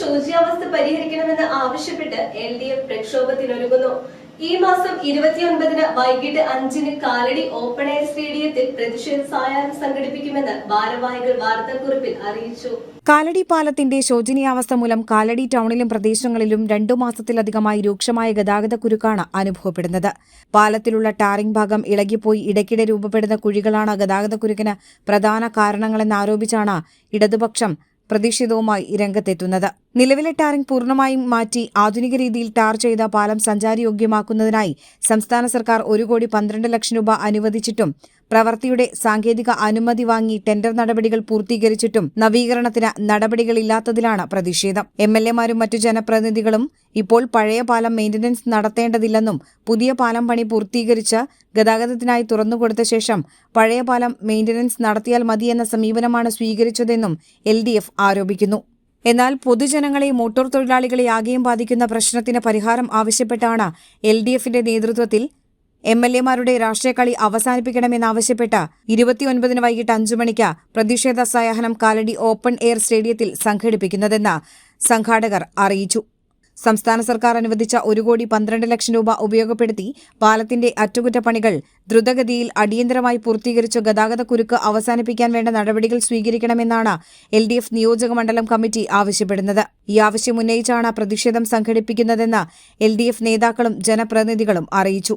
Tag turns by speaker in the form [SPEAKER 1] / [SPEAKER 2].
[SPEAKER 1] ശോച്യാവസ്ഥ പരിഹരിക്കണമെന്ന് ആവശ്യപ്പെട്ട് L D F പ്രക്ഷോഭത്തിനൊരുങ്ങുന്നു. ഈ മാസം ഇരുപത്തിയൊൻപതിന് വൈകിട്ട് അഞ്ചിന് കാലടി ഓപ്പൺ എയർ സ്റ്റേഡിയത്തിൽ പ്രതിഷേധ സായാഹ്നം സംഘടിപ്പിക്കുമെന്ന് ഭാരവാഹികൾ വാർത്താക്കുറിപ്പിൽ അറിയിച്ചു.
[SPEAKER 2] കാലടി പാലത്തിന്റെ ശോചനീയാവസ്ഥ മൂലം കാലടി ടൗണിലും പ്രദേശങ്ങളിലും രണ്ടു മാസത്തിലധികമായി രൂക്ഷമായ ഗതാഗത കുരുക്കാണ് അനുഭവപ്പെടുന്നത്. പാലത്തിലുള്ള ടാറിംഗ് ഭാഗം ഇളകിപ്പോയി ഇടയ്ക്കിടെ രൂപപ്പെടുന്ന കുഴികളാണ് ഗതാഗത കുരുക്കിന് പ്രധാന കാരണങ്ങളെന്നാരോപിച്ചാണ് ഇടതുപക്ഷം പ്രതിഷേധവുമായി രംഗത്തെത്തുന്നത്. നിലവിലെ ടാറിംഗ് പൂർണമായും മാറ്റി ആധുനിക രീതിയിൽ ടാർ ചെയ്ത പാലം സഞ്ചാരയോഗ്യമാക്കുന്നതിനായി സംസ്ഥാന സർക്കാർ ഒരു കോടി പന്ത്രണ്ട് ലക്ഷം രൂപ അനുവദിച്ചിട്ടും പ്രവൃത്തിയുടെ സാങ്കേതിക അനുമതി വാങ്ങി ടെൻഡർ നടപടികൾ പൂർത്തീകരിച്ചിട്ടും നവീകരണത്തിന് നടപടികളില്ലാത്തതിലാണ് പ്രതിഷേധം. എം എൽ എമാരും മറ്റു ജനപ്രതിനിധികളും ഇപ്പോൾ പഴയ പാലം മെയിന്റനൻസ് നടത്തേണ്ടതില്ലെന്നും പുതിയ പാലം പണി പൂർത്തീകരിച്ച് ഗതാഗതത്തിനായി തുറന്നുകൊടുത്ത ശേഷം പഴയ പാലം മെയിന്റനൻസ് നടത്തിയാൽ മതിയെന്ന സമീപനമാണ് സ്വീകരിച്ചതെന്നും എൽ ആരോപിക്കുന്നു. എന്നാൽ പൊതുജനങ്ങളെ മോട്ടോർ തൊഴിലാളികളെ ആകെയും ബാധിക്കുന്ന പ്രശ്നത്തിന് പരിഹാരം ആവശ്യപ്പെട്ടാണ് എൽ ഡി എഫിന്റെ നേതൃത്വത്തിൽ എം എൽ എമാരുടെ രാഷ്ട്രീയ കളി അവസാനിപ്പിക്കണമെന്നാവശ്യപ്പെട്ട് ഇരുപത്തിയൊൻപതിന് വൈകിട്ട് അഞ്ചു മണിക്ക് പ്രതിഷേധ സായാഹനം കാലടി ഓപ്പൺ എയർ സ്റ്റേഡിയത്തിൽ സംഘടിപ്പിക്കുന്നതെന്ന് സംഘാടകർ അറിയിച്ചു. സംസ്ഥാന സർക്കാർ അനുവദിച്ച ഒരു കോടി പന്ത്രണ്ട് ലക്ഷം രൂപ ഉപയോഗപ്പെടുത്തി പാലത്തിന്റെ അറ്റകുറ്റപ്പണികൾ ദ്രുതഗതിയിൽ അടിയന്തരമായി പൂർത്തീകരിച്ച് ഗതാഗത കുരുക്ക് അവസാനിപ്പിക്കാൻ വേണ്ട നടപടികൾ സ്വീകരിക്കണമെന്നാണ് എൽ ഡി എഫ് നിയോജക മണ്ഡലം കമ്മിറ്റി ആവശ്യപ്പെടുന്നത്. ഈ ആവശ്യം ഉന്നയിച്ചാണ് പ്രതിഷേധം സംഘടിപ്പിക്കുന്നതെന്ന് എൽ ഡി എഫ് നേതാക്കളും ജനപ്രതിനിധികളും അറിയിച്ചു.